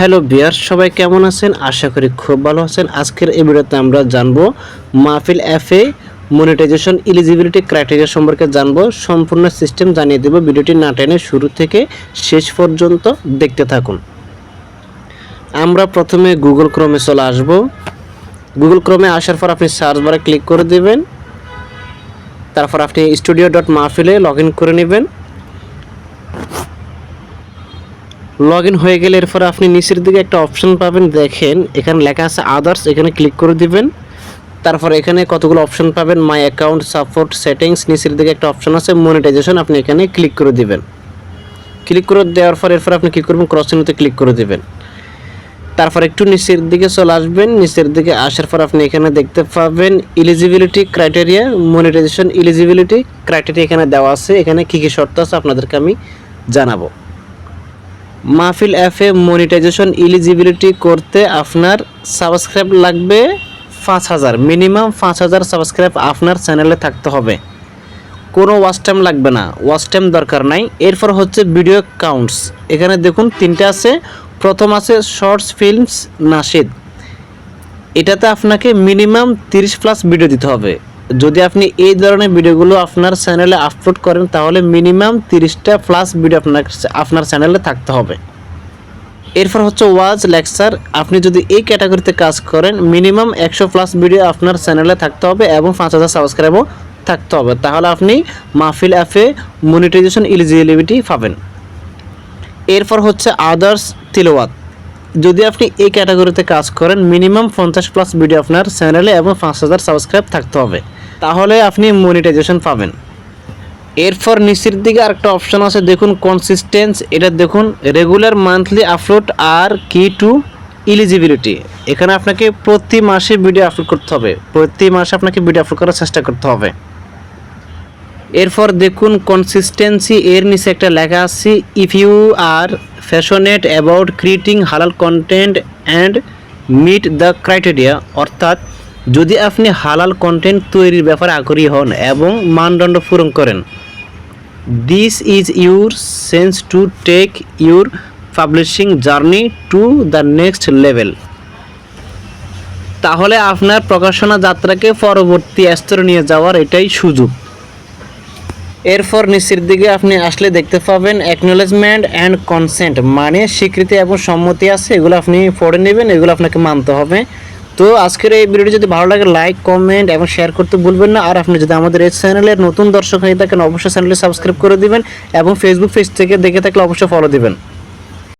Hello বিয়ার সবাই কেমন আছেন? আশা করি খুব ভালো আছেন। আজকের এই ভিডিওতে আমরা জানব মাহফিল অ্যাপে মনিটাইজেশন এলিজিবিলিটি ক্রাইটেরিয়া সম্পর্কে জানব। সম্পূর্ণ সিস্টেম জানিয়ে দেব। ভিডিওটি না টেনে শুরু থেকে শেষ পর্যন্ত দেখতে থাকুন। আমরা প্রথমে গুগল ক্রমে চলে আসব। গুগল ক্রমে আসার পর আপনি সার্চ বারে ক্লিক করে দেবেন। তারপর আপনি স্টুডিও ডট মাহফিলে লগ করে নেবেন। লগ ইন হয়ে গেলে এরপরে আপনি নিচের দিকে একটা অপশন পাবেন, দেখেন, এখানে লেখা আছে আদার্স এখানে ক্লিক করে দিবেন। তারপর এখানে কতগুলো অপশন পাবেন? মাই অ্যাকাউন্ট সাপোর্ট সেটিংস নিচের দিকে একটা অপশন আছে মনিটাইজেশন আপনি এখানে ক্লিক করে দিবেন। ক্লিক করে দেওয়ার পর এরপর আপনি কী করবেন? ক্রস চিহ্নতে ক্লিক করে দিবেন। তারপর একটু নিচের দিকে চলে আসবেন। নিচের দিকে আসার পর আপনি এখানে দেখতে পাবেন eligibility criteria monetization eligibility criteria এখানে দেওয়া আছে। এখানে কী কী শর্ত আছে আপনাদেরকে আমি জানাব। মাহফিল অ্যাপে মনিটাইজেশন এলিজিবিলিটি করতে আপনার সাবস্ক্রাইব লাগবে পাঁচ হাজার। মিনিমাম পাঁচ হাজার সাবস্ক্রাইব আপনার চ্যানেলে থাকতে হবে। কোনো ওয়াচ টাইম লাগবে না, ওয়াচ টাইম দরকার নাই। এরপর হচ্ছে ভিডিও কাউন্টস। এখানে দেখুন তিনটে আছে। প্রথম আছে শর্টস ফিল্মস নাশিদ এটাতে আপনাকে মিনিমাম তিরিশ প্লাস ভিডিও দিতে হবে। যদি আপনি এই ধরনের ভিডিওগুলো আপনার চ্যানেলে আপলোড করেন, তাহলে মিনিমাম তিরিশটা প্লাস ভিডিও আপনার আপনার চ্যানেলে থাকতে হবে। এরপর হচ্ছে ওয়াজ লেকচার আপনি যদি এই ক্যাটাগরিতে কাজ করেন মিনিমাম একশো প্লাস ভিডিও আপনার চ্যানেলে থাকতে হবে এবং পাঁচ হাজার সাবস্ক্রাইবও থাকতে হবে। তাহলে আপনি মাহফিল অ্যাপে মনিটাইজেশন এলিজিবিলিটি পাবেন। এরপর হচ্ছে আদার্স তিলওয়াত যদি আপনি এই ক্যাটাগরিতে কাজ করেন মিনিমাম পঞ্চাশ প্লাস ভিডিও আপনার চ্যানেলে এবং পাঁচ হাজার সাবস্ক্রাইব থাকতে হবে। তাহলে আপনি মনিটাইজেশন পাবেন। এরপর নিচের দিকে আরেকটা অপশন আছে, দেখুন কনসিস্টেন্স এটা দেখুন রেগুলার মান্থলি আপলোড আর কি টু এলিজিবিলিটি এখানে আপনাকে প্রতি মাসে ভিডিও আপলোড করতে হবে, প্রতি মাসে আপনাকে ভিডিও আপলোড করার চেষ্টা করতে হবে। এরপর দেখুন কনসিস্টেন্সি এর নিচে একটা লেখা আছে if you are passionate about creating halal content and meet the criteria অর্থাৎ যদি আপনি হালাল কন্টেন্ট তৈরির ব্যাপারে আগ্রহী হন এবং মানদণ্ড পূরণ করেন this is your chance to take your publishing journey to the next level তাহলে আপনার প্রকাশনা যাত্রাকে পরবর্তী স্তরে নিয়ে যাওয়ার এটাই সুযোগ। এরপর নিচের দিকে আপনি আসলে দেখতে পাবেন অ্যাকনোলেজমেন্ট অ্যান্ড কনসেন্ট মানে স্বীকৃতি এবং সম্মতি আছে, এগুলো আপনি পড়ে নেবেন, এগুলো আপনাকে মানতে হবে। তো আজকের এই ভিডিওটি যদি ভালো লাগে লাইক কমেন্ট এবং শেয়ার করতে ভুলবেন না। আর আপনি যদি আমাদের এই চ্যানেলের নতুন দর্শক হয়ে থাকেন, অবশ্যই চ্যানেলটি সাবস্ক্রাইব করে দিবেন এবং ফেসবুক পেজ থেকে দেখে থাকলে অবশ্যই ফলো দিবেন।